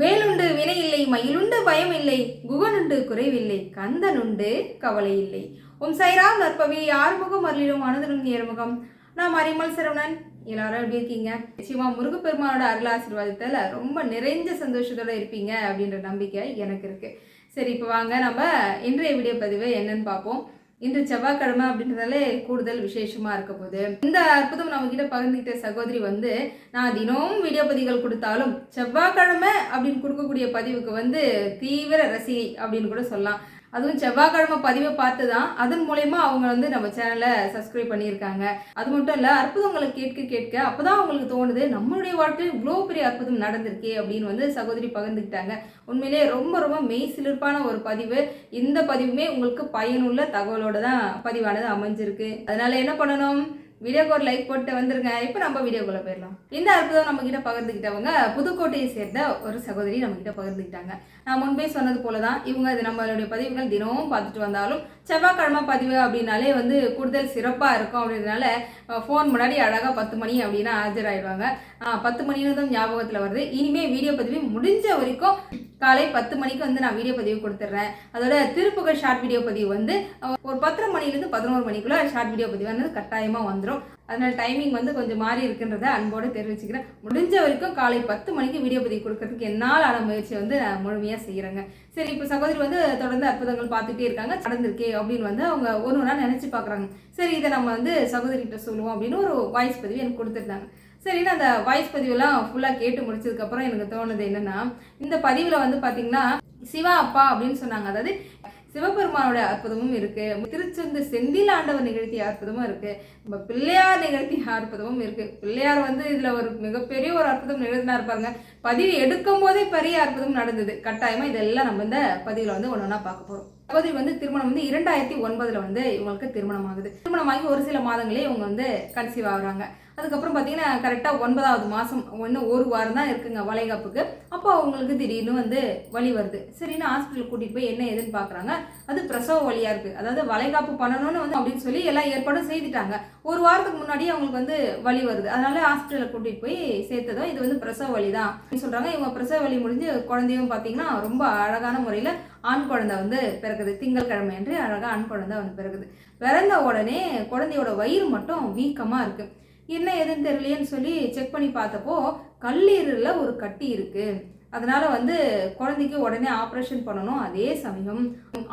வேலுண்டு வினை இல்லை மயிலுண்டு பயம் இல்லை குகனுண்டு குறைவில்லை கந்தனுண்டு கவலை இல்லை உம் சைராம் நற்பவி ஆறுமுகம் அருளிடும் அனுதனும் நேர்முகம் நான் மரிமல் சரவணன். எல்லாரும் எப்படி இருக்கீங்க? நிச்சயமா முருகப்பெருமானோட அருளாசீர்வாதத்தில் ரொம்ப நிறைஞ்ச சந்தோஷத்தோட இருப்பீங்க அப்படின்ற நம்பிக்கை எனக்கு இருக்கு. சரி இப்போ வாங்க நம்ம இன்றைய வீடியோ பதிவு என்னன்னு பார்ப்போம். இன்று செவ்வாய்க்கிழமை அப்படின்றதாலே கூடுதல் விசேஷமாக இருக்க போகுது. இந்த அற்புதம் நம்ம கிட்ட பகிர்ந்துக்கிட்ட சகோதரி வந்து நான் தினமும் வீடியோ பதிவுகள் கொடுத்தாலும் செவ்வாய்க்கிழமை அப்படின்னு கொடுக்கக்கூடிய பதிவுக்கு வந்து தீவிர ரசிகை அப்படின்னு கூட சொல்லலாம். அதுவும் செவ்வாய்க்கிழமை பதிவை பார்த்து தான் அதன் மூலயமா அவங்க வந்து நம்ம சேனலை சப்ஸ்கிரைப் பண்ணியிருக்காங்க. அது மட்டும் இல்லை அற்புதங்களை கேட்க கேட்க அப்போதான் அவங்களுக்கு தோணுது நம்மளுடைய வாழ்க்கையில் இவ்வளோ பெரிய அற்புதம் நடந்திருக்கே அப்படின்னு வந்து சகோதரி பகிர்ந்துக்கிட்டாங்க. உண்மையிலேயே ரொம்ப ரொம்ப மெய் சிலிர்ப்பான ஒரு பதிவு. இந்த பதிவுமே உங்களுக்கு பயனுள்ள தகவலோட தான் பதிவானது அமைஞ்சிருக்கு. அதனால என்ன பண்ணணும்? வீடியோக்கு ஒரு லைக் போட்டு வந்துருங்க. இப்போ நம்ம வீடியோக்குள்ளே போயிடலாம். இந்த அற்புதம் நம்ம கிட்ட பகிர்ந்துக்கிட்டவங்க புதுக்கோட்டையை சேர்ந்த ஒரு சகோதரி நம்ம கிட்ட பகிர்ந்துக்கிட்டாங்க நான் முன்பே சொன்னது போல தான் இவங்க இது நம்மளுடைய பதிவுகள் தினமும் பார்த்துட்டு வந்தாலும் செவ்வாய்க்கிழமை பதிவு அப்படின்னாலே வந்து கூடுதல் சிறப்பாக இருக்கும் அப்படின்றதுனால ஃபோன் முன்னாடி அழகாக பத்து மணி அப்படின்னா ஆஜராயிடுவாங்க. பத்து மணின்னு தான் ஞாபகத்தில் வருது. இனிமேல் வீடியோ பதிவு முடிஞ்ச வரைக்கும் காலை பத்து மணிக்கு வந்து நான் வீடியோ பதிவு கொடுத்துட்றேன். அதோட திருப்புகழ் ஷார்ட் வீடியோ பதிவு வந்து ஒரு பத்தரை மணிலேருந்து பதினோரு மணிக்குள்ளே ஷார்ட் வீடியோ பதிவானது கட்டாயமாக வந்துடும் அதனால் டைமிங் வந்து கொஞ்சம் மாறி இருக்குன்றத அன்போடு தெரிவிச்சுக்கிறேன். முடிஞ்ச வரைக்கும் காலை பத்து மணிக்கு வீடியோ பதிவு கொடுக்கறதுக்கு என்னால் ஆன முயற்சி வந்து நான் முழுமையாக செய்கிறேங்க சரி இப்போ சகோதரி வந்து தொடர்ந்து அற்புதங்கள் பார்த்துட்டே இருக்காங்க. நடந்திருக்கே அப்படின்னு வந்து அவங்க ஒன்று ஒன்றா நினச்சி பார்க்குறாங்க. சரி இதை நம்ம வந்து சகோதரிகிட்ட சொல்லுவோம் அப்படின்னு ஒரு வாய்ஸ் பதிவு எனக்கு கொடுத்துருந்தாங்க. சரின்னு அந்த வாய்ஸ் பதிவெல்லாம் ஃபுல்லாக கேட்டு முடிச்சதுக்கப்புறம் எனக்கு தோணுது என்னென்னா இந்த பதிவில் வந்து பார்த்தீங்கன்னா சிவா அப்பா அப்படின்னு சொன்னாங்க. அதாவது சிவபெருமானோட அற்புதமும் இருக்கு. திருச்செந்து செந்தில் ஆண்டவர் நிகழ்த்திய அற்புதமும் இருக்கு. நம்ம பிள்ளையார் நிகழ்த்திய அற்புதமும் இருக்கு. பிள்ளையார் வந்து இதுல ஒரு மிகப்பெரிய ஒரு அற்புதம் நிகழ்த்தினா இருப்பாங்க பதிவு எடுக்கும் போதே பெரிய அற்புதம் நடந்தது. கட்டாயமா இதெல்லாம் நம்ம இந்த பதிவுல வந்து ஒன்று ஒன்றா பார்க்க போறோம். சகோதரி வந்து திருமணம் வந்து இரண்டாயிரத்தி ஒன்பதுல வந்து இவங்களுக்கு திருமணம் ஆகுது. திருமணம் ஆகி ஒரு சில மாதங்களே இவங்க வந்து கன்சீவ் ஆகுறாங்க. அதுக்கப்புறம் பார்த்தீங்கன்னா கரெக்டாக ஒன்பதாவது மாதம் ஒன்று ஒரு வாரம் தான் இருக்குங்க வளைகாப்புக்கு. அப்போ அவங்களுக்கு திடீர்னு வந்து வலி வருது. சரின்னு ஹாஸ்பிட்டல் கூட்டிகிட்டு போய் என்ன ஏதுன்னு பார்க்குறாங்க அது பிரசவ வலியாக இருக்குது அதாவது வளைகாப்பு பண்ணணும்னு வந்து அப்படின்னு சொல்லி எல்லா ஏற்பாடும் செய்துட்டாங்க. ஒரு வாரத்துக்கு முன்னாடி அவங்களுக்கு வந்து வலி வருது. அதனால ஹாஸ்பிட்டலில் கூட்டிகிட்டு போய் சேர்த்ததும் இது வந்து பிரசவ வலி தான் அப்படின்னு சொல்கிறாங்க இவங்க பிரசவ வலி முடிஞ்சு குழந்தையும் பார்த்தீங்கன்னா ரொம்ப அழகான முறையில் ஆண் குழந்தை வந்து பிறகுது திங்கட்கிழமை என்று அழகாக ஆண் குழந்தை வந்து பிறகுது பிறந்த உடனே குழந்தையோட வயிறு மட்டும் வீக்கமாக இருக்குது என்ன எதுன்னு தெரியலையேன்னு சொல்லி செக் பண்ணி பார்த்தப்போ கல்லீரலில் ஒரு கட்டி இருக்குது அதனால் வந்து குழந்தைக்கு உடனே ஆப்ரேஷன் பண்ணணும். அதே சமயம்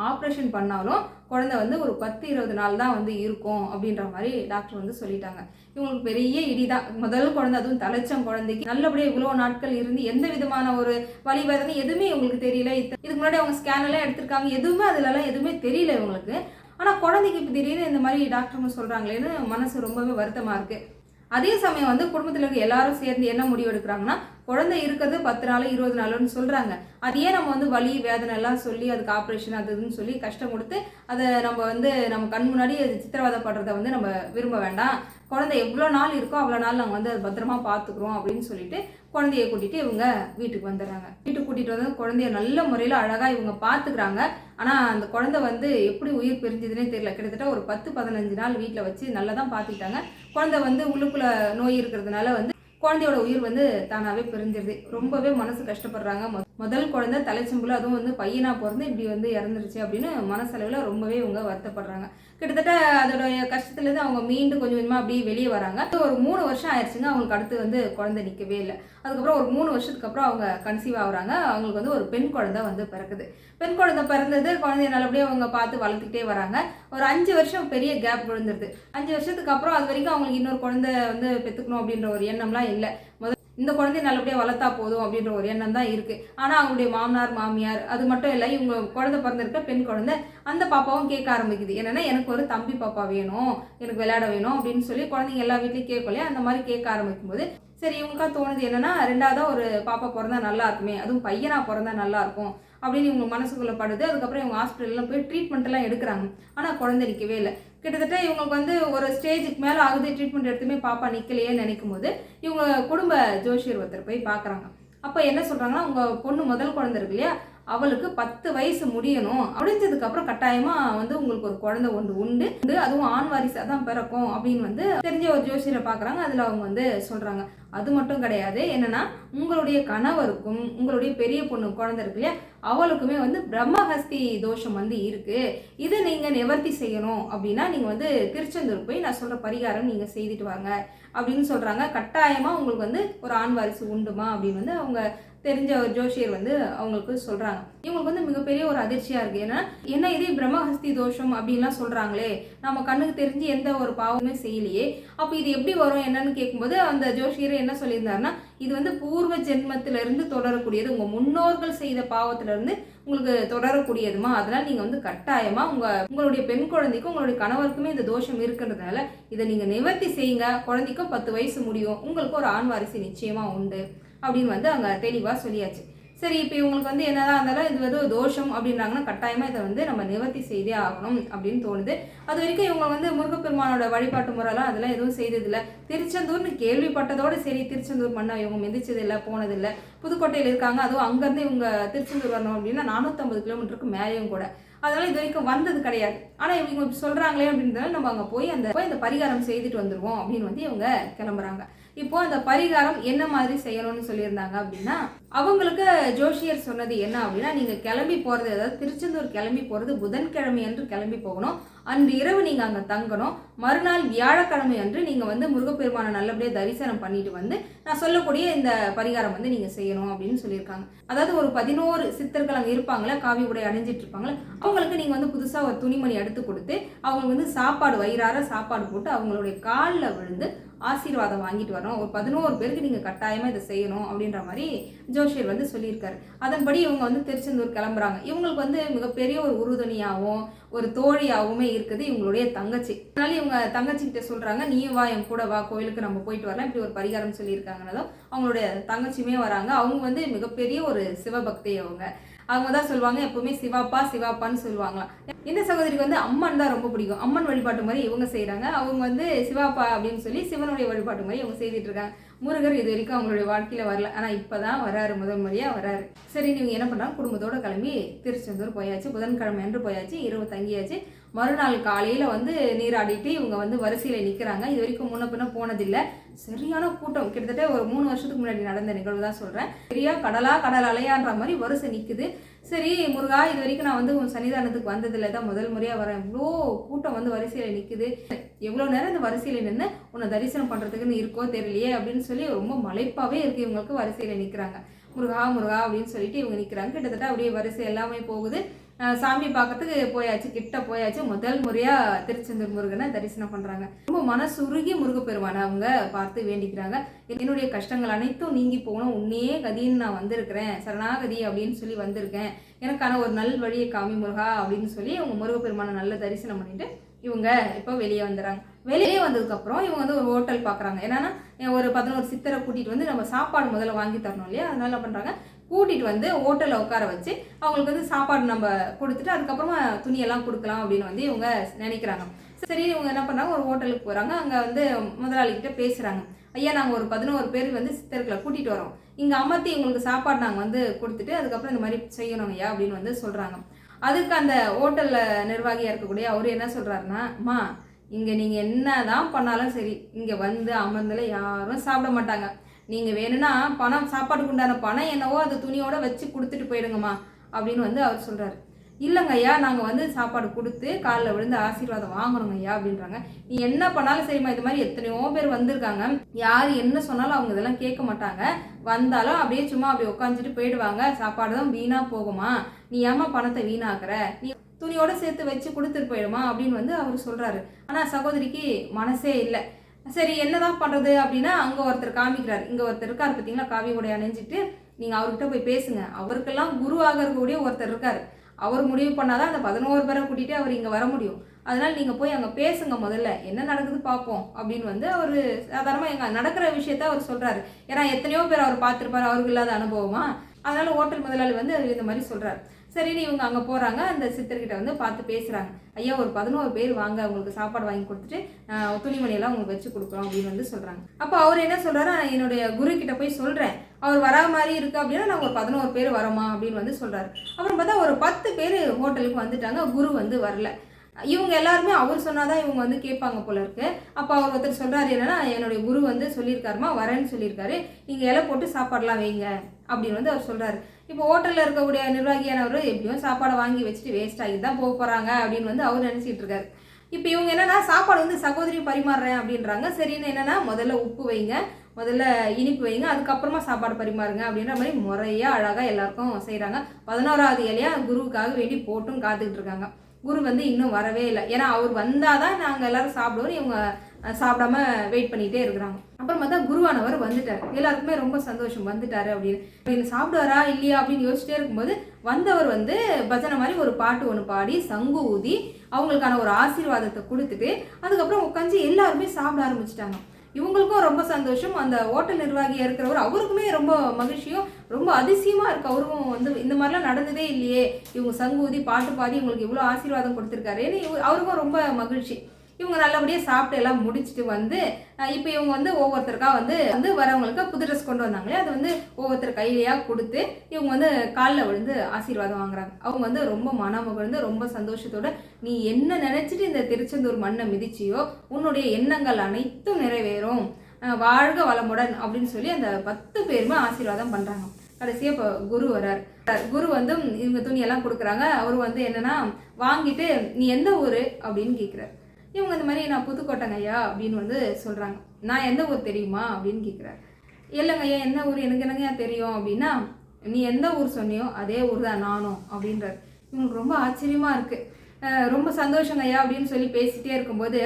ஆப்ரேஷன் பண்ணாலும் குழந்தை வந்து ஒரு பத்து இருபது நாள் தான் வந்து இருக்கும் அப்படின்ற மாதிரி டாக்டர் வந்து சொல்லிட்டாங்க. இவங்களுக்கு பெரிய இடி தான் முதல் குழந்தை அதுவும் தலைச்சம் குழந்தைக்கு நல்லபடியாக இவ்வளோ நாட்கள் இருந்து எந்த விதமான ஒரு வழி வேதனை எதுவுமே இவங்களுக்கு தெரியல. இதுக்கு முன்னாடி அவங்க ஸ்கேனெல்லாம் எடுத்திருக்காங்க. எதுவுமே அதுலலாம் எதுவுமே தெரியல இவங்களுக்கு. ஆனால் குழந்தைக்கு இப்போ திடீர்னு இந்த மாதிரி டாக்டருங்க சொல்கிறாங்களேன்னு மனசு ரொம்பவே வருத்தமாக இருக்குது அதே சமயம் வந்து குடும்பத்தில் இருக்க எல்லாரும் சேர்ந்து என்ன முடிவு எடுக்கிறாங்கன்னா குழந்தை இருக்கிறது பத்து நாள் இருபது நாள்னு சொல்கிறாங்க அதையே நம்ம வந்து வலி வேதனை எல்லாம் சொல்லி அதுக்கு ஆப்ரேஷன் அது இதுன்னு சொல்லி கஷ்டம் கொடுத்து அதை நம்ம வந்து நம்ம கண் முன்னாடி அது சித்திரவதைப்படுறத வந்து நம்ம விரும்ப வேண்டாம். குழந்தை எவ்வளோ நாள் இருக்கோ அவ்வளோ நாள் நாங்கள் வந்து அதை பத்திரமா பார்த்துக்குறோம் அப்படின்னு சொல்லிட்டு குழந்தைய கூட்டிகிட்டு இவங்க வீட்டுக்கு வந்துடுறாங்க. வீட்டுக்கு கூட்டிகிட்டு வந்து குழந்தைய நல்ல முறையில் அழகாக இவங்க பார்த்துக்கிறாங்க. ஆனால் அந்த குழந்தை வந்து எப்படி உயிர் பிரிஞ்சதுன்னே தெரியல. கிட்டத்தட்ட ஒரு பத்து பதினஞ்சு நாள் வீட்டில் வச்சு நல்லா தான் பார்த்துக்கிட்டாங்க. குழந்தை வந்து உள்ளுக்குள்ள நோய் இருக்கிறதுனால வந்து குழந்தையோட உயிர் வந்து தானாகவே பிரிஞ்சிருது. ரொம்பவே மனசு கஷ்டப்படுறாங்க. மொ- முதல் குழந்தை தலைச்சம்புல அதுவும் வந்து பையனாக பிறந்து இப்படி வந்து இறந்துருச்சு அப்படின்னு மனசளவில் ரொம்பவே இவங்க வருத்தப்படுறாங்க. கிட்டத்தட்ட அதோடைய கஷ்டத்துலேருந்து அவங்க மீண்டு கொஞ்சம் கொஞ்சமாக அப்படியே வெளியே வராங்க. ஒரு மூணு வருஷம் ஆயிடுச்சுங்க. அவங்களுக்கு அடுத்து வந்து குழந்தை நிற்கவே இல்லை. அதுக்கப்புறம் ஒரு மூணு வருஷத்துக்கு அப்புறம் அவங்க கன்சீவ் ஆகுறாங்க. அவங்களுக்கு வந்து ஒரு பெண் குழந்தை வந்து பிறக்குது. பெண் குழந்தை பிறந்தது குழந்தைய நல்லபடியாக அவங்க பார்த்து வளர்த்துக்கிட்டே வராங்க. ஒரு அஞ்சு வருஷம் பெரிய கேப் விழுந்துருது. அஞ்சு வருஷத்துக்கு அப்புறம் அது வரைக்கும் அவங்களுக்கு இன்னொரு குழந்தை வந்து பெற்றுக்கணும் அப்படின்ற ஒரு எண்ணம்லாம் இல்லை. முதல் இந்த குழந்தைய நல்லபடியாக வளர்த்தா போதும் அப்படின்ற ஒரு எண்ணம் தான் இருக்குது ஆனால் அவங்களுடைய மாமனார் மாமியார் அது மட்டும் இல்லை இவங்க குழந்தை பிறந்திருக்க பெண் குழந்தை அந்த பாப்பாவும் கேட்க ஆரம்பிக்குது. என்னன்னா எனக்கு ஒரு தம்பி பாப்பா வேணும் எனக்கு விளையாட வேணும் அப்படின்னு சொல்லி குழந்தைங்க எல்லா வீட்லேயும் கேட்கலையே அந்த மாதிரி கேட்க ஆரம்பிக்கும் போது சரி இவங்களுக்கா தோணுது என்னென்னா ரெண்டாவதாக ஒரு பாப்பா பிறந்தா நல்லா இருக்குமே அதுவும் பையனாக பிறந்தா நல்லா இருக்கும் அப்படின்னு இவங்க மனசுக்குள்ளே படுது. அதுக்கப்புறம் இவங்க ஹாஸ்பிட்டல்லாம் போய் ட்ரீட்மெண்ட்லாம் எடுக்கிறாங்க. ஆனால் குழந்தை நிற்கவே இல்லை. கிட்டத்தட்ட இவங்களுக்கு வந்து ஒரு ஸ்டேஜுக்கு மேலே ஆகுது ட்ரீட்மெண்ட் எடுத்துமே பாப்பா நிற்கலையே நினைக்கும் போது இவங்க குடும்ப ஜோஷியர் ஒருத்தர் போய் பார்க்குறாங்க அப்போ என்ன சொல்கிறாங்கன்னா உங்கள் பொண்ணு முதல் குழந்தை இருக்கு இல்லையா அவளுக்கு பத்து வயசு முடியணும். முடிஞ்சதுக்கப்புறம் கட்டாயமாக கட்டாயமா வந்து உங்களுக்கு ஒரு குழந்தை ஒன்று உண்டு. உண்டு. அதுவும் ஆண் வாரிசாக தான் பிறக்கும் அப்படின்னு வந்து தெரிஞ்ச ஒரு ஜோசியரை பார்க்குறாங்க. அதில் அவங்க வந்து சொல்கிறாங்க அது மட்டும் கிடையாது. என்னென்னா உங்களுடைய கணவருக்கும் உங்களுடைய பெரிய பொண்ணு குழந்தை இருக்கு இல்லையா? அவளுக்குமே வந்து பிரம்மஹஸ்தி தோஷம் வந்து இருக்குது இதை நீங்கள் நிவர்த்தி செய்யணும் அப்படின்னா நீங்கள் வந்து திருச்செந்தூர் போய் நான் சொல்கிற பரிகாரம் நீங்கள் செய்துட்டு வாங்க அப்படின்னு சொல்கிறாங்க கட்டாயமாக உங்களுக்கு வந்து ஒரு ஆண் வாரிசு உண்டுமா அப்படின்னு வந்து அவங்க தெரிஞ்ச ஒரு ஜோஷியர் வந்து அவங்களுக்கு சொல்றாங்க. இவங்களுக்கு வந்து மிகப்பெரிய ஒரு அதிர்ச்சியா இருக்கு. ஏன்னா என்ன இதே பிரம்மஹஸ்தி தோஷம் அப்படின்லாம் சொல்றாங்களே. நம்ம கண்ணுக்கு தெரிஞ்சு எந்த ஒரு பாவமே செய்யலையே. அப்போ இது எப்படி வரும் என்னன்னு கேட்கும்போது அந்த ஜோஷியர் என்ன சொல்லியிருந்தாருன்னா இது வந்து பூர்வ ஜென்மத்தில இருந்து தொடரக்கூடியது. உங்க முன்னோர்கள் செய்த பாவத்துல இருந்து உங்களுக்கு தொடரக்கூடியதுமா? அதனால் நீங்க வந்து கட்டாயமா உங்க உங்களுடைய பெண் குழந்தைக்கும் உங்களுடைய கணவருக்குமே இந்த தோஷம் இருக்கிறதுனால இதை நீங்க நிவர்த்தி செய்யுங்க. குழந்தைக்கும் பத்து வயசு முடியும். உங்களுக்கு ஒரு ஆண் வாரிசு நிச்சயமா உண்டு. அப்படின்னு வந்து அங்கே தெளிவாக சொல்லியாச்சு. சரி இப்போ இவங்களுக்கு வந்து என்னதான் இருந்தாலும் இது வந்து ஒரு தோஷம் அப்படின்றாங்கன்னா கட்டாயமாக இதை வந்து நம்ம நிவர்த்தி செய்தே ஆகணும் அப்படின்னு தோணுது. அது வரைக்கும் இவங்க வந்து முருகப்பெருமானோட வழிபாட்டு முறைலாம் அதெல்லாம் எதுவும் செய்ததில்ல. திருச்செந்தூர்னு கேள்விப்பட்டதோட சரி திருச்செந்தூர் மண்ணை இவங்க மிதிச்சதில்லை போனதில்லை. புதுக்கோட்டையில் இருக்காங்க. அதுவும் அங்கேருந்து இவங்க திருச்செந்தூர் வரணும் அப்படின்னா நானூற்றம்பது கிலோமீட்டருக்கு மேலேயும் கூட. அதனால இது வரைக்கும் வந்தது கிடையாது. ஆனால் இவங்க சொல்கிறாங்களே அப்படின்றதால நம்ம அங்கே போய் அந்த போய் அந்த பரிகாரம் செய்துட்டு வந்துடுவோம் அப்படின்னு வந்து இவங்க கிளம்புறாங்க. இப்போ அந்த பரிகாரம் என்ன மாதிரி செய்யணும்னு சொல்லியிருந்தாங்க அப்படின்னா அவங்களுக்கு ஜோஷியர் சொன்னது என்ன அப்படின்னா நீங்க கிளம்பி போறது அதாவது திருச்செந்தூர் கிளம்பி போறது புதன்கிழமை அன்று கிளம்பி போகணும். அன்று இரவு நீங்க அங்க தங்கணும். மறுநாள் வியாழக்கிழமை அன்று நீங்க வந்து முருகப்பெருமானை நல்லபடியாக தரிசனம் பண்ணிட்டு வந்து நான் சொல்லக்கூடிய இந்த பரிகாரம் வந்து நீங்க செய்யணும் அப்படின்னு சொல்லியிருக்காங்க. அதாவது ஒரு பதினோரு சித்தர்கள் அங்கே இருப்பாங்களே காவி உடை அணிஞ்சிட்டு இருப்பாங்களே அவங்களுக்கு நீங்க வந்து புதுசா ஒரு துணிமணி எடுத்து கொடுத்து அவங்களுக்கு வந்து சாப்பாடு வயிறார சாப்பாடு போட்டு அவங்களுடைய காலில் விழுந்து ஆசீர்வாதம் வாங்கிட்டு வரணும். ஒரு பதினோரு பேருக்கு நீங்கள் கட்டாயமாக இதை செய்யணும் அப்படின்ற மாதிரி ஜோஷியர் வந்து சொல்லியிருக்காரு. அதன்படி இவங்க வந்து திருச்செந்தூர் கிளம்புறாங்க. இவங்களுக்கு வந்து மிகப்பெரிய ஒரு உறுதுணையாகவும் ஒரு தோழியாகவுமே இருக்குது இவங்களுடைய தங்கச்சி. அதனால இவங்க தங்கச்சி கிட்ட சொல்கிறாங்க நீ வா என் கூட வா கோயிலுக்கு நம்ம போயிட்டு வரலாம். இப்படி ஒரு பரிகாரம் சொல்லியிருக்காங்கன்னதும் அவங்களுடைய தங்கச்சியுமே வராங்க. அவங்க வந்து மிகப்பெரிய ஒரு சிவபக்தி அவங்க. அவங்க தான் சொல்லுவாங்க எப்பவுமே சிவாப்பா சிவாப்பான்னு சொல்லுவாங்களாம். இந்த சகோதரிக்கு வந்து அம்மன் தான் ரொம்ப பிடிக்கும். அம்மன் வழிபாட்டு மாதிரி இவங்க செய்கிறாங்க அவங்க வந்து சிவாப்பா அப்படின்னு சொல்லி சிவனுடைய வழிபாட்டு மாதிரி இவங்க செய்துட்டு இருக்காங்க. முருகர் இது வரைக்கும் அவங்களுடைய வாழ்க்கையில் வரல. ஆனால் இப்போ தான் வராரு முதல் முறையாக வராரு. சரி நீங்கள் என்ன பண்ணுறாங்க குடும்பத்தோட கிளம்பி திருச்செந்தூர் போயாச்சு. புதன்கிழமை என்று போயாச்சு. இரவு தங்கியாச்சு. மறுநாள் காலையில் வந்து நீராடிட்டு இவங்க வந்து வரிசையில் நிற்கிறாங்க இது வரைக்கும் முன்ன பின்ன போனதில்லை. சரியான கூட்டம். கிட்டத்தட்ட ஒரு மூணு வருஷத்துக்கு முன்னாடி நடந்த நிகழ்வு தான் சொல்கிறேன் சரியா கடலா கடல் அலையான்ற மாதிரி வரிசை நிற்குது சரி முருகா இது வரைக்கும் நான் வந்து உன் சன்னிதானத்துக்கு வந்ததில்லை. தான் முதல் முறையாக வரேன். இவ்வளோ கூட்டம் வந்து வரிசையில் நிற்குது எவ்வளோ நேரம் இந்த வரிசையில் நின்று உன்னை தரிசனம் பண்ணுறதுக்குன்னு இருக்கோ தெரியலையே அப்படின்னு சொல்லி ரொம்ப மலைப்பாகவே இருக்குது இவங்களுக்கு வரிசையில் நிற்கிறாங்க முருகா முருகா அப்படின்னு சொல்லிட்டு இவங்க நிற்கிறாங்க கிட்டத்தட்ட அப்படியே வரிசை எல்லாமே போகுது. சாமி பார்க்கறதுக்கு போயாச்சு கிட்ட போயாச்சு. முதல் முறையாக திருச்செந்தூர் முருகனை தரிசனம் பண்ணுறாங்க ரொம்ப மனசுருகி முருகப்பெருமானை அவங்க பார்த்து வேண்டிக்கிறாங்க. என்னுடைய கஷ்டங்கள் அனைத்தும் நீங்கி போகணும். உன்னே கதின்னு நான் வந்திருக்கிறேன். சரணாகதி அப்படின்னு சொல்லி வந்திருக்கேன். எனக்கான ஒரு நல் வழியை காமி முருகா அப்படின்னு சொல்லி அவங்க முருகப்பெருமானை நல்ல தரிசனம் பண்ணிட்டு இவங்க இப்போ வெளியே வந்துடுறாங்க வெளியே வந்ததுக்கப்புறம் இவங்க வந்து ஒரு ஹோட்டல் பார்க்குறாங்க. என்னன்னா ஒரு பதினோரு சித்தரை கூட்டிகிட்டு வந்து நம்ம சாப்பாடு முதல்ல வாங்கி தரணும் இல்லையா? அதனால என்ன பண்ணுறாங்க கூட்டிகிட்டு வந்து ஹோட்டலில் உட்கார வச்சு அவங்களுக்கு வந்து சாப்பாடு நம்ம கொடுத்துட்டு அதுக்கப்புறமா துணியெல்லாம் கொடுக்கலாம் அப்படின்னு வந்து இவங்க நினைக்கிறாங்க. சரி இவங்க என்ன பண்ணுறாங்க ஒரு ஹோட்டலுக்கு போகிறாங்க அங்கே வந்து முதலாளிகிட்ட பேசுகிறாங்க ஐயா நாங்கள் ஒரு பதினோரு பேர் வந்து சித்தர்களை கூட்டிகிட்டு வரோம். இங்கே அமர்த்தி இவங்களுக்கு சாப்பாடு நாங்கள் வந்து கொடுத்துட்டு அதுக்கப்புறம் இந்த மாதிரி செய்யணும் ஐயா அப்படின்னு வந்து சொல்கிறாங்க அதுக்கு அந்த ஹோட்டலில் நிர்வாகியாக இருக்கக்கூடிய அவர் என்ன சொல்கிறாருன்னா அம்மா இங்கே நீங்கள் என்ன தான் பண்ணாலும் சரி இங்கே வந்து அமர்ந்தில் யாரும் சாப்பிட மாட்டாங்க. நீங்கள் வேணும்னா பணம் சாப்பாட்டுக்கு உண்டான பணம் என்னவோ அது துணியோட வச்சு கொடுத்துட்டு போயிடுங்கம்மா அப்படின்னு வந்து அவர் சொல்கிறாரு இல்லைங்க ஐயா நாங்கள் வந்து சாப்பாடு கொடுத்து காலில் விழுந்து ஆசீர்வாதம் வாங்குறோங்க ஐயா அப்படின்றாங்க. நீ என்ன பண்ணாலும் சரிம்மா இது மாதிரி எத்தனையோ பேர் வந்திருக்காங்க. யார் என்ன சொன்னாலும் அவங்க இதெல்லாம் கேட்க மாட்டாங்க. வந்தாலும் அப்படியே சும்மா அப்படியே உட்காந்துட்டு போயிடுவாங்க. சாப்பாடு தான் வீணாக போகுமா? நீ ஏமா பணத்தை வீணாக்குற? நீ துணியோட சேர்த்து வச்சு கொடுத்துட்டு போயிடுமா? அப்படின்னு வந்து அவர் சொல்கிறாரு ஆனால் சகோதரிக்கு மனசே இல்லை. சரி என்னதான் பண்ணுறது அப்படின்னா அங்கே ஒருத்தர் காமிக்கிறார். இங்கே ஒருத்தர் இருக்கார் பார்த்தீங்களா காவி உடைய அணிஞ்சிட்டு நீங்கள் அவர்கிட்ட போய் பேசுங்க. அவருக்கெல்லாம் குரு ஆகிறக்கூடிய ஒருத்தர் இருக்கார். அவர் முடிவு பண்ணாதான் அந்த பதினோரு பேரை கூட்டிகிட்டு அவர் இங்கே வர முடியும். அதனால் நீங்கள் போய் அங்கே பேசுங்க முதல்ல. என்ன நடக்குது பார்ப்போம் அப்படின்னு வந்து அவர் சாதாரணமாக எங்கள் நடக்கிற விஷயத்த அவர் சொல்கிறாரு ஏன்னா எத்தனையோ பேர் அவர் பார்த்துருப்பார். அவருக்கு இல்லாத அனுபவமா. அதனால் ஹோட்டல் முதலாளி வந்து இந்த மாதிரி சொல்கிறார் சரின்னு இவங்க அங்கே போகிறாங்க அந்த சித்தர்கிட்ட வந்து பார்த்து பேசுகிறாங்க ஐயா ஒரு பதினோரு பேர் வாங்க அவங்களுக்கு சாப்பாடு வாங்கி கொடுத்துட்டு துணிமணியெல்லாம் உங்களுக்கு வச்சு கொடுக்குறோம் அப்படின்னு வந்து சொல்கிறாங்க அப்போ அவர் என்ன சொல்கிறாரு என்னுடைய குரு கிட்ட போய் சொல்கிறேன் அவர் வரா மாதிரி இருக்கு அப்படின்னா நாங்கள் ஒரு பதினோரு பேர் வரோமா? அப்படின்னு வந்து சொல்கிறாரு அப்புறம் பார்த்தா ஒரு பத்து பேர் ஹோட்டலுக்கு வந்துட்டாங்க. குரு வந்து வரல. இவங்க எல்லாருமே அவர் சொன்னாதான் இவங்க வந்து கேட்பாங்க போல இருக்கு. அப்போ அவர் ஒருத்தர் சொல்றாரு என்னன்னா என்னுடைய குரு வந்து சொல்லியிருக்காருமா? வரேன்னு சொல்லியிருக்காரு. நீங்க இலை போட்டு சாப்பாடுலாம் வைங்க அப்படின்னு வந்து அவர் சொல்றாரு. இப்போ ஹோட்டலில் இருக்கக்கூடிய நிர்வாகியானவர் எப்படியும் சாப்பாடை வாங்கி வச்சுட்டு வேஸ்ட் ஆகி தான் போக போகிறாங்க அப்படின்னு வந்து அவர் நினச்சிட்டு இருக்காரு. இப்போ இவங்க என்னென்னா சாப்பாடு வந்து சகோதரி பரிமாறுறேன் அப்படின்றாங்க. சரின்னு என்னென்னா முதல்ல உப்பு வைங்க முதல்ல இனிப்பு வைங்க அதுக்கப்புறமா சாப்பாடு பரிமாறுங்க அப்படின்ற மாதிரி முறையாக அழகாக எல்லாருக்கும் செய்கிறாங்க பதினோராவது இலையாக குருவுக்காக வேண்டி போட்டும் காத்துக்கிட்டு இருக்காங்க. குரு வந்து இன்னும் வரவே இல்லை. ஏன்னா அவர் வந்தால் தான் நாங்கள் எல்லாரும் சாப்பிடுவோம் இவங்க சாப்பிடாம வெயிட் பண்ணிகிட்டே இருக்கிறாங்க. அப்புறம் பார்த்தா குருவானவர் வந்துட்டார். எல்லாருக்குமே ரொம்ப சந்தோஷம். வந்துட்டாரு அப்படின்னு. அப்படின்னு சாப்பிடுவாரா இல்லையா அப்படின்னு யோசிச்சிட்டே இருக்கும்போது வந்தவர் வந்து பஜனை மாதிரி ஒரு பாட்டு ஒன்று பாடி சங்கு ஊதி அவங்களுக்கான ஒரு ஆசீர்வாதத்தை கொடுத்துட்டு அதுக்கப்புறம் உட்காந்து எல்லாருமே சாப்பிட ஆரம்பிச்சிட்டாங்க. இவங்களுக்கும் ரொம்ப சந்தோஷம். அந்த ஹோட்டல் நிர்வாகியாக இருக்கிறவர் அவருக்குமே ரொம்ப மகிழ்ச்சியும் ரொம்ப அதிசயமாக இருக்கு. அவரும் வந்து இந்த மாதிரிலாம் நடந்ததே இல்லையே. இவங்க சங்கூதி பாட்டு பாடி இவங்களுக்கு இவ்வளோ ஆசீர்வாதம் கொடுத்துருக்காரு. ஏன்னா அவருக்கும் ரொம்ப மகிழ்ச்சி. இவங்க நல்லபடியாக சாப்பிட்டு எல்லாம் முடிச்சுட்டு வந்து இப்போ இவங்க வந்து ஒவ்வொருத்தருக்காக வந்து வந்து வரவங்களுக்கு புது ட்ரெஸ் கொண்டு வந்தாங்களே அது வந்து ஒவ்வொருத்தர் கையிலையாக கொடுத்து இவங்க வந்து காலில் விழுந்து ஆசீர்வாதம் வாங்குறாங்க. அவங்க வந்து ரொம்ப மனமகிழ்ந்து ரொம்ப சந்தோஷத்தோட நீ என்ன நினச்சிட்டு இந்த திருச்செந்தூர் மண்ணை மிதிச்சியோ உன்னுடைய எண்ணங்கள் அனைத்தும் நிறைவேறும். வாழ்க வளமுடன் அப்படின்னு சொல்லி அந்த பத்து பேருமே ஆசீர்வாதம் பண்ணுறாங்க கடைசியாக இப்போ குரு வரார் குரு வந்து இவங்க துணியெல்லாம் கொடுக்குறாங்க. அவர் வந்து என்னென்னா வாங்கிட்டு நீ எந்த ஊர்? அப்படின்னு கேட்குறாரு இவங்க இந்த மாதிரி நான் புதுக்கோட்டைங்கய்யா அப்படின்னு வந்து சொல்கிறாங்க நான் எந்த ஊர் தெரியுமா? அப்படின்னு கேட்குறாரு இல்லைங்க ஐயா என்ன ஊர்? எனக்கு என்னங்க தெரியும்? அப்படின்னா நீ எந்த ஊர் சொன்னியோ அதே ஊர் தான் நானும் அப்படின்றார். இவங்களுக்கு ரொம்ப ஆச்சரியமாக இருக்குது ரொம்ப சந்தோஷங்க ஐயா அப்படின்னு சொல்லி பேசிகிட்டே இருக்கும்போது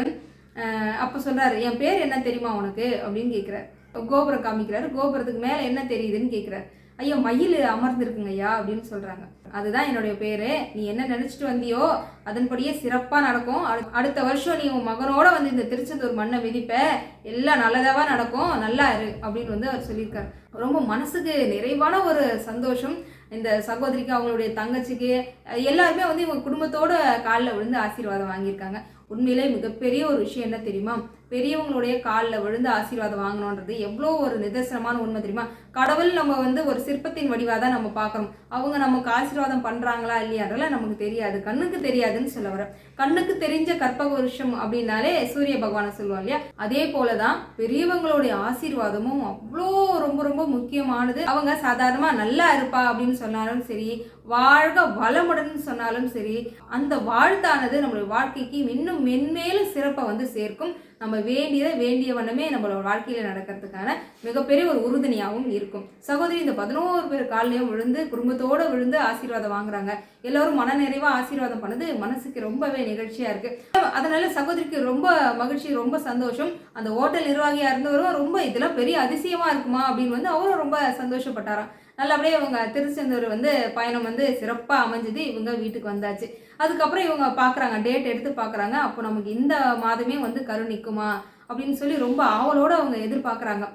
அப்போ சொல்கிறாரு என் பேர் என்ன தெரியுமா உனக்கு? அப்படின்னு கேட்குறாரு கோபுரம் காமிக்கிறாரு. கோபுரத்துக்கு மேலே என்ன தெரியுதுன்னு கேட்குறாரு ஐயா மயில் அமர்ந்திருக்குங்க ஐயா அப்படின்னு சொல்றாங்க. அதுதான் என்னுடைய பேரு. நீ என்ன நினைச்சிட்டு வந்தியோ அதன்படியே சிறப்பா நடக்கும். அடு- அடுத்த வருஷம் நீ உன் மகனோட வந்து இந்த திருச்செந்தூர் மண்ணை மிதிப்ப. எல்லாம் நல்லதாவா நடக்கும். நல்லா இரு அப்படின்னு வந்து அவர் சொல்லியிருக்காரு. ரொம்ப மனசுக்கு நிறைவான ஒரு சந்தோஷம். இந்த சகோதரிக்கு அவங்களுடைய தங்கச்சிக்கு எல்லாருமே வந்து இவங்க குடும்பத்தோட காலில் விழுந்து ஆசீர்வாதம் வாங்கியிருக்காங்க. உண்மையிலே மிகப்பெரிய ஒரு விஷயம் என்ன தெரியுமா? பெரியவங்களுடைய காலில் விழுந்து ஆசீர்வாதம் வாங்கணுன்றது எவ்வளோ ஒரு நிதர்சனமான உண்மை தெரியுமா? கடவுள் நம்ம வந்து ஒரு சிற்பத்தின் வடிவாக தான் நம்ம பார்க்குறோம். அவங்க நமக்கு ஆசீர்வாதம் பண்ணுறாங்களா இல்லையான்றலாம் நமக்கு தெரியாது. கண்ணுக்கு தெரியாதுன்னு சொல்ல வர கண்ணுக்கு தெரிஞ்ச கற்பக வருஷம் அப்படின்னாலே சூரிய பகவானை சொல்லுவோம் இல்லையா? அதே போல தான் பெரியவங்களுடைய ஆசீர்வாதமும் அவ்வளோ ரொம்ப ரொம்ப முக்கியமானது. அவங்க சாதாரணமாக நல்லா இருப்பா அப்படின்னு சொன்னாலும் சரி வாழ்க வளமுடன் சொன்னாலும் சரி அந்த வாழ்த்தானது நம்மளுடைய வாழ்க்கைக்கு இன்னும் மென்மேலும் சிறப்பை வந்து சேர்க்கும். நம்ம வேண்டியதை வேண்டிய வண்ணமே நம்மளோட வாழ்க்கையில் நடக்கிறதுக்கான மிகப்பெரிய ஒரு உறுதுணையாகவும் இருக்கும். இருக்கும். சகோதரி இந்த பதினோரு பேர் காலையும் விழுந்து குடும்பத்தோடு விழுந்து ஆசீர்வாதம் வாங்குறாங்க. எல்லோரும் மனநிறைவாக ஆசீர்வாதம் பண்ணது மனசுக்கு ரொம்பவே நிகழ்ச்சியாக இருக்குது அதனால சகோதரிக்கு ரொம்ப மகிழ்ச்சி ரொம்ப சந்தோஷம். அந்த ஹோட்டல் நிர்வாகியாக இருந்தவரும் ரொம்ப இதெல்லாம் பெரிய அதிசயமாக இருக்குமா? அப்படின்னு வந்து அவரும் ரொம்ப சந்தோஷப்பட்டாராம். நல்லபடியாக இவங்க திருச்செந்தூர் வந்து பயணம் வந்து சிறப்பாக அமைஞ்சது. இவங்க வீட்டுக்கு வந்தாச்சு. அதுக்கப்புறம் இவங்க பார்க்குறாங்க டேட் எடுத்து பார்க்குறாங்க அப்போ நமக்கு இந்த மாதமே வந்து கரு நிற்குமா அப்படின்னு சொல்லி ரொம்ப ஆவலோடு அவங்க எதிர்பார்க்குறாங்க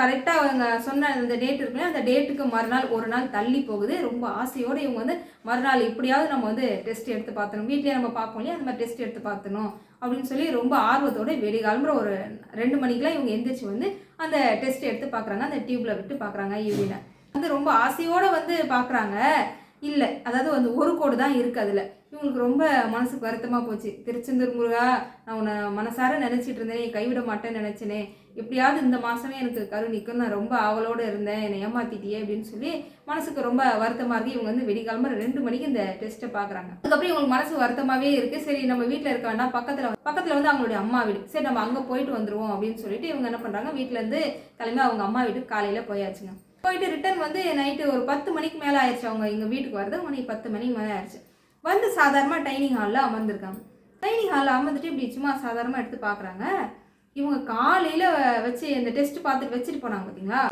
கரெக்டாக அவங்க சொன்ன அந்த டேட் இருக்குல்ல அந்த டேட்டுக்கு மறுநாள் ஒரு நாள் தள்ளி போகுது. ரொம்ப ஆசையோடு இவங்க வந்து மறுநாள் எப்படியாவது நம்ம வந்து டெஸ்ட் எடுத்து பார்த்தணும் வீட்டிலேயே நம்ம பார்ப்போம் இல்லையா? அந்த மாதிரி டெஸ்ட் எடுத்து பார்த்தணும் அப்படின்னு சொல்லி ரொம்ப ஆர்வத்தோட வெடிகாலம்புற ஒரு ரெண்டு மணிக்கெலாம் இவங்க எந்திரிச்சு வந்து அந்த டெஸ்ட் எடுத்து பார்க்குறாங்க. அந்த டியூப்பில் விட்டு பார்க்குறாங்க யூரினை வந்து ரொம்ப ஆசையோடு வந்து பார்க்குறாங்க. இல்லை அதாவது வந்து ஒரு கோடு தான் இருக்குது அதில். இவங்களுக்கு ரொம்ப மனசுக்கு வருத்தமாக போச்சு. திருச்செந்தூர் முருகா நான் உன்னை மனசார நினச்சிட்டு இருந்தேன் நீ கைவிட மாட்டேன்னு நினச்சினேன் எப்படியாவது இந்த மாதமே எனக்கு கரு நிற்கும் நான் ரொம்ப ஆவலோடு இருந்தேன். என்னை ஏமாத்திட்டியே அப்படின்னு சொல்லி மனசுக்கு ரொம்ப வருத்தமாக இருக்கு. இவங்க வந்து வெடிக்காலமாக ரெண்டு மணிக்கு இந்த டெஸ்ட்டை பார்க்குறாங்க அதுக்கப்புறம் இவங்களுக்கு மனசு வருத்தமாகவே இருக்குது சரி நம்ம வீட்டில் இருக்க வேண்டாம். பக்கத்தில் பக்கத்தில் வந்து அவங்களுடைய அம்மா வீடு. சரி நம்ம அங்கே போயிட்டு வந்துடுவோம் அப்படின்னு சொல்லிட்டு இவங்க என்ன பண்ணுறாங்க வீட்டிலேருந்து கிளம்பி அவங்க அம்மா வீட்டுக்கு காலையில் போயாச்சுங்க. போயிட்டு ரிட்டர்ன் வந்து நைட்டு ஒரு பத்து மணிக்கு மேலே ஆயிடுச்சு. அவங்க எங்கள் வீட்டுக்கு வரது மணி பத்து மணிக்கு மேலே ஆயிடுச்சு. வந்து சாதாரணமாக டைனிங் ஹாலில் அமர்ந்துருக்காங்க. டைனிங் ஹாலில் அமர்ந்துட்டு இப்படி சும்மா சாதாரணமாக எடுத்து பார்க்குறாங்க இவங்க காலையில் வச்சு அந்த டெஸ்ட் பார்த்துட்டு வச்சுட்டு போனாங்க பார்த்தீங்களா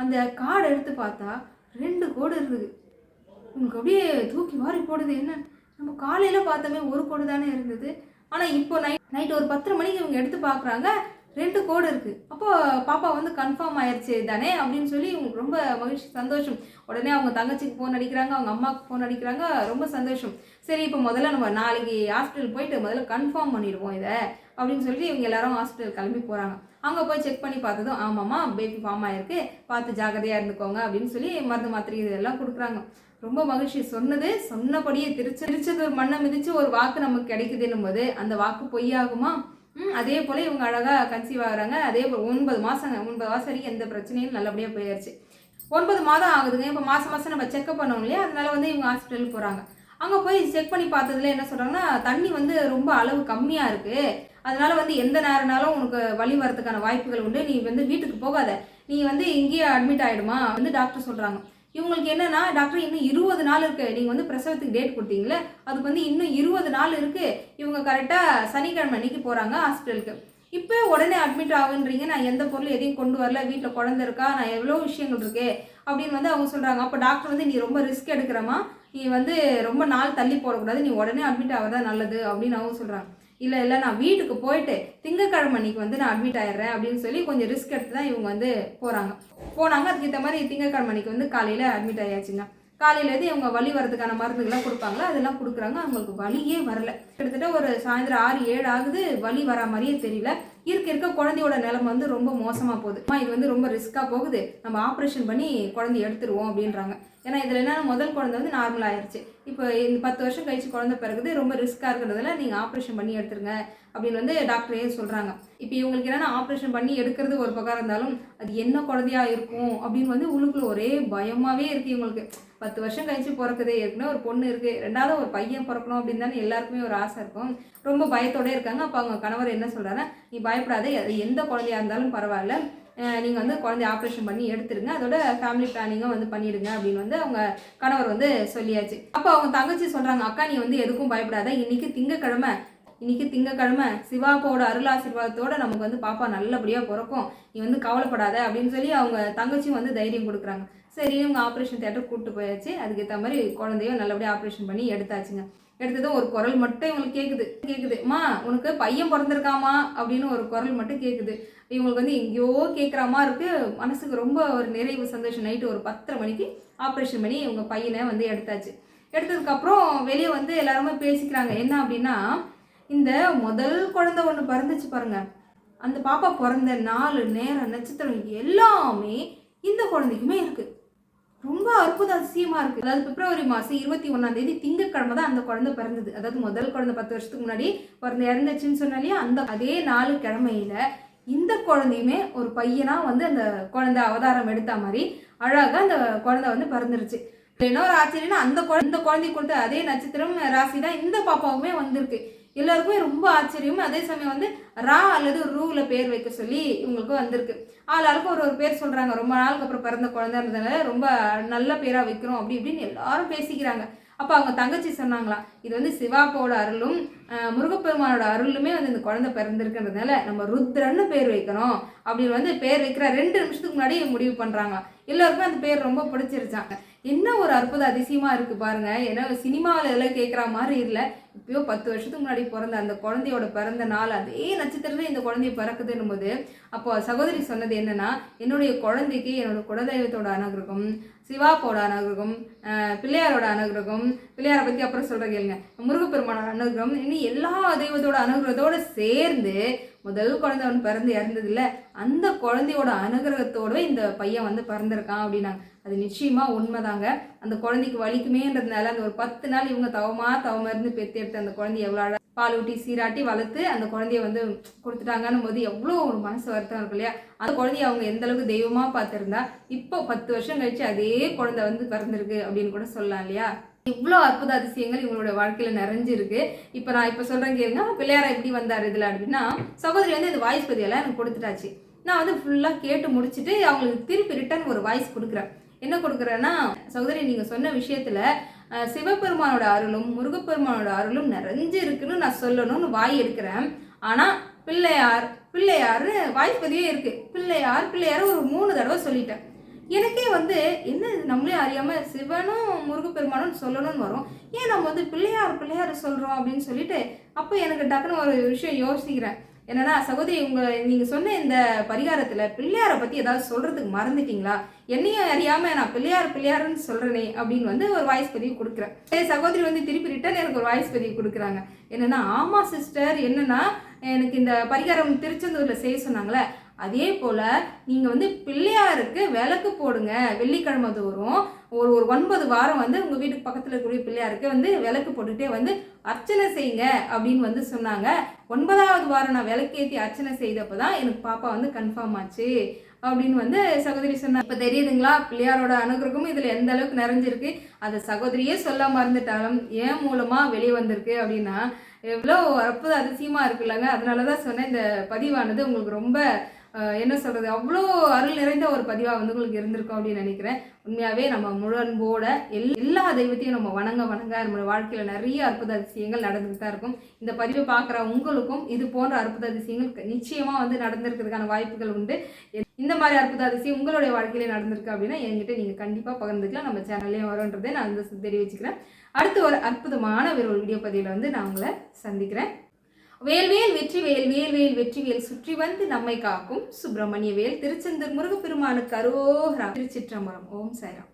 அந்த கார்டை எடுத்து பார்த்தா ரெண்டு கோடு இருந்தது. உங்களுக்கு அப்படியே தூக்கி வாரி போடுது. என்ன? நம்ம காலையில் பார்த்தோமே ஒரு கோடு தானே இருந்தது. ஆனால் இப்போ நைட் நைட் ஒரு பத்தரை மணிக்கு இவங்க எடுத்து பார்க்குறாங்க ரெண்டு கோடு இருக்குது அப்போ பாப்பா வந்து கன்ஃபார்ம் ஆயிடுச்சு தானே அப்படின்னு சொல்லி இவங்களுக்கு ரொம்ப மகிழ்ச்சி சந்தோஷம். உடனே அவங்க தங்கச்சிக்கு ஃபோன் அடிக்கிறாங்க அவங்க அம்மாவுக்கு ஃபோன் அடிக்கிறாங்க. ரொம்ப சந்தோஷம். சரி இப்போ முதல்ல நம்ம நாளைக்கு ஹாஸ்பிட்டல் போயிட்டு முதல்ல கன்ஃபார்ம் பண்ணிடுவோம் இதை அப்படின்னு சொல்லிட்டு இவங்க எல்லாரும் ஹாஸ்பிட்டல் கிளம்பி போகிறாங்க அங்கே போய் செக் பண்ணி பார்த்ததும் ஆமாம்மா பேபி ஃபார்ம் ஆயிருக்கு பார்த்து ஜாகிரதையாக இருந்துக்கோங்க அப்படின்னு சொல்லி மருந்து மாத்திரை இதெல்லாம் கொடுக்குறாங்க. ரொம்ப மகிழ்ச்சி. சொன்னது சொன்னபடியே திருச்சி திருச்சது மண்ணை மிதித்து ஒரு வாக்கு நமக்கு கிடைக்குதுன்னும் போது அந்த வாக்கு பொய்யாகுமா? ம், அதே போல் இவங்க அழகாக கன்சீவ் ஆகுறாங்க. அதே போல் ஒன்பது மாதங்க ஒன்பது மாதம் வரைக்கும் எந்த பிரச்சனையும் நல்லபடியாக போயிடுச்சு ஒன்பது மாதம் ஆகுதுங்க. இப்போ மாதம் மாதம் நம்ம செக்அப் பண்ணோம் இல்லையா? அதனால வந்து இவங்க ஹாஸ்பிட்டலுக்கு போகிறாங்க அங்கே போய் செக் பண்ணி பார்த்ததுல என்ன சொல்கிறாங்கன்னா தண்ணி வந்து ரொம்ப அளவு கம்மியாக இருக்குது அதனால் வந்து எந்த நேரம்னாலும் உனக்கு வழி வரதுக்கான வாய்ப்புகள் உண்டு. நீ வந்து வீட்டுக்கு போகாத. நீ வந்து இங்கேயே அட்மிட் ஆகிடுமா வந்து டாக்டர் சொல்கிறாங்க இவங்களுக்கு என்னன்னா டாக்டர் இன்னும் இருபது நாள் இருக்கு. நீங்கள் வந்து பிரசவத்துக்கு டேட் கொடுத்தீங்களே அதுக்கு வந்து இன்னும் இருபது நாள் இருக்கு. இவங்க கரெக்டாக சனிக்கிழமை அன்னைக்கு போகிறாங்க ஹாஸ்பிட்டலுக்கு இப்போ உடனே அட்மிட் ஆகுன்றீங்க. நான் எந்த பொருள் எதையும் கொண்டு வரல. வீட்டில் குழந்த இருக்கா? நான் எவ்வளோ விஷயங்கள் இருக்கு? அப்படின்னு வந்து அவங்க சொல்கிறாங்க அப்போ டாக்டர் வந்து நீ ரொம்ப ரிஸ்க் எடுக்கிறமா நீ வந்து ரொம்ப நாள் தள்ளி போடக்கூடாது. நீ உடனே அட்மிட் ஆகிறதா நல்லது அப்படின்னு அவங்க சொல்கிறாங்க இல்லை இல்லை நான் வீட்டுக்கு போயிட்டு திங்கக்கிழமை அன்னைக்கு வந்து நான் அட்மிட் ஆயிடுறேன் அப்படின்னு சொல்லி கொஞ்சம் ரிஸ்க் எடுத்து தான் இவங்க வந்து போகிறாங்க போனாங்க. அதுக்கேற்ற மாதிரி திங்கக்கிழமை அன்னைக்கு வந்து காலையில் அட்மிட் ஆயாச்சுங்க. காலையிலேருந்து இவங்க வலி வரதுக்கான மருந்துகள்லாம் கொடுப்பாங்களா அதெல்லாம் கொடுக்குறாங்க. அவங்களுக்கு வலியே வரல. கிட்டத்தட்ட ஒரு சாயந்தரம் ஆறு ஏழு ஆகுது. வலி வரா மாதிரியே தெரியல. இருக்க இருக்க குழந்தையோட நிலைமை வந்து ரொம்ப மோசமாக போகுது. அம்மா, இது வந்து ரொம்ப ரிஸ்க்காக போகுது. நம்ம ஆப்ரேஷன் பண்ணி குழந்தைய எடுத்துருவோம் அப்படின்றாங்க. ஏன்னா இதில் என்னென்னா முதல் குழந்தை வந்து நார்மல் ஆயிடுச்சு இப்போ இந்த பத்து வருஷம் கழிச்சு குழந்தை பிறகுது ரொம்ப ரிஸ்க்காக இருக்கிறதுல நீங்கள் ஆப்ரேஷன் பண்ணி எடுத்துருங்க அப்படின்னு வந்து டாக்டரே சொல்கிறாங்க இப்போ இவங்களுக்கு என்னென்னா ஆப்ரேஷன் பண்ணி எடுக்கிறது ஒரு பக்கம் இருந்தாலும் அது என்ன குழந்தையாக இருக்கும் அப்படின்னு வந்து உள்ளுக்குள்ள ஒரே பயமாகவே இருக்குது இவங்களுக்கு. பத்து வருஷம் கழிச்சு பிறக்குது ஏற்கனவே ஒரு பொண்ணு இருக்குது ரெண்டாவது ஒரு பையன் பிறக்கணும் அப்படின்னு தானே எல்லாருக்குமே ஒரு ஆசை இருக்கும். ரொம்ப பயத்தோடய இருக்காங்க. அப்போ அவங்க கணவர் என்ன சொல்கிறாரு நீ பயப்படாத எந்த குழந்தையா இருந்தாலும் பரவாயில்ல. நீங்கள் வந்து குழந்தைய ஆப்ரேஷன் பண்ணி எடுத்துருங்க. அதோட ஃபேமிலி பிளானிங்கும் வந்து பண்ணிடுங்க அப்படின்னு வந்து அவங்க கணவர் வந்து சொல்லியாச்சு. அப்போ அவங்க தங்கச்சி சொல்கிறாங்க அக்கா நீ வந்து எதுக்கும் பயப்படாத. இன்னைக்கு திங்கக்கிழமை இன்னைக்கு திங்கக்கிழமை சிவாப்பாவோட அருள் ஆசீர்வாதத்தோட நமக்கு வந்து பாப்பா நல்லபடியாக பிறக்கும். நீ வந்து கவலைப்படாத. அப்படின்னு சொல்லி அவங்க தங்கச்சியும் வந்து தைரியம் கொடுக்குறாங்க. சரி இவங்க ஆப்ரேஷன் தேட்டர் கூப்பிட்டு போயாச்சு. அதுக்கேற்ற மாதிரி குழந்தையும் நல்லபடியாக ஆப்ரேஷன் பண்ணி எடுத்தாச்சுங்க. எடுத்ததும் ஒரு குரல் மட்டும் இவங்களுக்கு கேட்குது கேட்குது மா உனக்கு பையன் பிறந்திருக்காமா? அப்படின்னு ஒரு குரல் மட்டும் கேட்குது இவங்களுக்கு வந்து எங்கேயோ கேட்குற மாதிரி இருக்கு. மனசுக்கு ரொம்ப ஒரு நிறைவு சந்தோஷம். நைட்டு ஒரு பத்தரை மணிக்கு ஆப்ரேஷன் பண்ணி இவங்க பையனை வந்து எடுத்தாச்சு. எடுத்ததுக்கப்புறம் வெளியே வந்து எல்லாருமே பேசிக்கிறாங்க. என்ன அப்படின்னா இந்த முதல் குழந்தை ஒன்று பிறந்துச்சு பாருங்க. அந்த பாப்பா பிறந்த நாலு நேரம் நட்சத்திரம் எல்லாமே இந்த குழந்தைக்குமே இருக்குது ரொம்ப அற்புத அதிசயமா இருக்கு. அதாவது பிப்ரவரி மாசம் இருபத்தி ஒன்னாம் தேதி திங்கக்கிழமை தான் அந்த குழந்தை பிறந்தது. அதாவது முதல் குழந்தை பத்து வருஷத்துக்கு முன்னாடி பிறந்த இறந்துச்சுன்னு சொன்னாலே அந்த அதே நாலு கிழமையில இந்த குழந்தையுமே ஒரு பையனா வந்து அந்த குழந்தை அவதாரம் எடுத்த மாதிரி அழகாக அந்த குழந்தை வந்து பிறந்துருச்சு. இன்னொரு என்ன ஒரு ஆச்சரியம்னா அந்த குழந்தை இந்த குழந்தை கொடுத்த அதே நட்சத்திரம் ராசி தான் இந்த பாப்பாவுமே வந்திருக்கு. எல்லாருக்குமே ரொம்ப ஆச்சரியம். அதே சமயம் வந்து ரா அல்லது ரூவில் பேர் வைக்க சொல்லி இவங்களுக்கு வந்திருக்கு. ஆளாளுக்கும் ஒரு ஒரு பேர் சொல்கிறாங்க ரொம்ப நாளுக்கு அப்புறம் பிறந்த குழந்தைன்றதுனால ரொம்ப நல்ல பேராக வைக்கிறோம். அப்படி இப்படின்னு எல்லாரும் பேசிக்கிறாங்க. அப்போ அவங்க தங்கச்சி சொன்னாங்களாம் இது வந்து சிவாப்பாவோட அருளும் முருகப்பெருமானோட அருளுமே வந்து இந்த குழந்தை பிறந்திருக்குன்றதுனால நம்ம ருத்ரன்னு பேர் வைக்கணும் அப்படின்னு வந்து பேர் வைக்கிற ரெண்டு நிமிஷத்துக்கு முன்னாடி முடிவு பண்ணுறாங்க எல்லாருக்குமே அந்த பேர் ரொம்ப பிடிச்சிருச்சாங்க என்ன ஒரு அற்புத அதிசயமாக இருக்குது பாருங்கள் ஏன்னா சினிமாவில் எல்லாம் கேட்குற மாதிரி இல்லை. இப்பயோ பத்து வருஷத்துக்கு முன்னாடி பிறந்த அந்த குழந்தையோட பிறந்த நாள் அதே நட்சத்திரத்தில் இந்த குழந்தைய பிறக்குதுன்னும் போது அப்போ சகோதரி சொன்னது என்னென்னா என்னுடைய குழந்தைக்கு என்னோட குலதெய்வத்தோட அனுகிரகம் சிவாப்போட அனுகிரகம் பிள்ளையாரோட அனுகிரகம் பிள்ளையாரை பற்றி அப்புறம் சொல்கிற கேளுங்க. முருகப்பெருமானோட அனுகிரகம் இன்னும் எல்லா தெய்வத்தோட அனுகிரகத்தோட சேர்ந்து முதல் குழந்தை அவன் பிறந்து இறந்ததில்ல அந்த குழந்தையோட அனுகிரகத்தோட இந்த பையன் வந்து பிறந்திருக்கான் அப்படின்னாங்க. அது நிச்சயமாக உண்மைதாங்க. அந்த குழந்தைக்கு வலிக்குமேன்றதுனால அந்த ஒரு பத்து நாள் இவங்க தவமாக தவமா இருந்து பெற்று எடுத்து அந்த குழந்தைய எவ்வளோ பாலூட்டி பால் ஊட்டி சீராட்டி வளர்த்து அந்த குழந்தைய வந்து கொடுத்துட்டாங்கன்னும் போது எவ்வளோ ஒரு மனசு வருத்தம் இருக்கும் இல்லையா? அந்த குழந்தைய அவங்க எந்த அளவுக்கு தெய்வமாக பார்த்துருந்தா இப்போ பத்து வருஷம் கழிச்சு அதே குழந்தை வந்து பிறந்திருக்கு அப்படின்னு கூட சொல்லலாம் இல்லையா? இவ்வளோ அற்புத அதிசயங்கள் இவங்களோட வாழ்க்கையில நிறைஞ்சிருக்கு. இப்போ நான் இப்போ சொல்றேன் கேளுங்க. பிள்ளையாரா எப்படி வந்தார் இதில் அப்படின்னா சகோதரி வந்து இந்த வாய்ஸ் பதிவெல்லாம் எனக்கு கொடுத்துட்டாச்சு. நான் வந்து ஃபுல்லாக கேட்டு முடிச்சுட்டு அவங்களுக்கு திருப்பி ரிட்டர்ன் ஒரு வாய்ஸ் கொடுக்குறேன். என்ன கொடுக்குறேன்னா சகோதரி நீங்கள் சொன்ன விஷயத்தில் சிவபெருமானோட அருளும் முருகப்பெருமானோட அருளும் நிறைஞ்சு இருக்குன்னு நான் சொல்லணும்னு வாய் எடுக்கிறேன். ஆனால் பிள்ளையார் பிள்ளையார்னு வாய்ப்பதியே இருக்குது பிள்ளையார் பிள்ளையார் ஒரு மூணு தடவை சொல்லிட்டேன். எனக்கே வந்து என்ன இது? நம்மளே அறியாமல் சிவனும் முருகப்பெருமானும் சொல்லணும்னு வரும். ஏன் நம்ம வந்து பிள்ளையார் பிள்ளையார் சொல்கிறோம் அப்படின்னு சொல்லிட்டு அப்போ எனக்கு டக்குன்னு ஒரு விஷயம் யோசிக்கிறேன். என்னன்னா சகோதரி உங்க நீங்க சொன்ன இந்த பரிகாரத்துல பிள்ளையாரை பத்தி ஏதாவது சொல்றதுக்கு மறந்துட்டீங்களா? என்னையும் அறியாம நான் பிள்ளையார் பிள்ளையாருன்னு சொல்றேனே அப்படின்னு வந்து ஒரு வாய்ஸ் பதிவு கொடுக்குறேன். ஏ சகோதரி வந்து திருப்பி ரிட்டர்ன் எனக்கு ஒரு வாய்ஸ் பதிவு கொடுக்குறாங்க. என்னன்னா ஆமா சிஸ்டர் என்னன்னா எனக்கு இந்த பரிகாரம் திருச்செந்தூர்ல செய்ய சொன்னாங்களே அதே போல் நீங்கள் வந்து பிள்ளையாருக்கு விளக்கு போடுங்க வெள்ளிக்கிழமை தோறும். ஒரு ஒரு ஒன்பது வாரம் வந்து உங்கள் வீட்டுக்கு பக்கத்தில் இருக்கக்கூடிய பிள்ளையாருக்கு வந்து விளக்கு போட்டுகிட்டே வந்து அர்ச்சனை செய்யுங்க அப்படின்னு வந்து சொன்னாங்க. ஒன்பதாவது வாரம் நான் விளக்கேற்றி அர்ச்சனை செய்தப்போ தான் எனக்கு பாப்பா வந்து கன்ஃபார்ம் ஆச்சு அப்படின்னு வந்து சகோதரி சொன்னா இப்போ தெரியுதுங்களா? பிள்ளையாரோட அனுகிரகமும் இதில் எந்த அளவுக்கு நிறைஞ்சிருக்கு? அதை சகோதரியே சொல்ல மறந்துட்டாலும் ஏன் மூலமாக வெளியே வந்திருக்கு அப்படின்னா எவ்வளோ அற்புத அதிசயமாக இருக்குல்லங்க. அதனால தான் சொன்னேன் இந்த பதிவானது உங்களுக்கு ரொம்ப என்ன சொல்கிறது அவ்வளோ அருள் நிறைந்த ஒரு பதிவாக வந்து உங்களுக்கு இருந்திருக்கும் அப்படின்னு நினைக்கிறேன். உண்மையாகவே நம்ம முழு அன்போட எல் எல்லா தெய்வத்தையும் நம்ம வணங்க வணங்க நம்மளோட வாழ்க்கையில் நிறைய அற்புத அதிசயங்கள் நடந்துட்டு தான் இருக்கும். இந்த பதிவை பார்க்குற உங்களுக்கும் இது போன்ற அற்புத அதிசயங்கள் நிச்சயமாக வந்து நடந்திருக்கிறதுக்கான வாய்ப்புகள் உண்டு. இந்த மாதிரி அற்புத அதிசயம் உங்களுடைய வாழ்க்கையிலே நடந்திருக்கு அப்படின்னா என்கிட்ட நீங்கள் கண்டிப்பாக பகிர்ந்துக்கலாம். நம்ம சேனல்லையும் வரும்ன்றதை நான் வந்து தெரிவிச்சுக்கிறேன். அடுத்து ஒரு அற்புதமான ஒரு வீடியோ பதிவில் வந்து நான் உங்களை சந்திக்கிறேன். வேல்வேல் வெற்றி வேல் வேல்வேல் வெற்றி வேல் சுற்றி வந்து நம்மை காக்கும் சுப்பிரமணிய வேல் திருச்செந்தூர் முருகப்பெருமானுக்கு அரோகரா திருச்சிற்றம்பலம். ஓம் சாய்ராம்.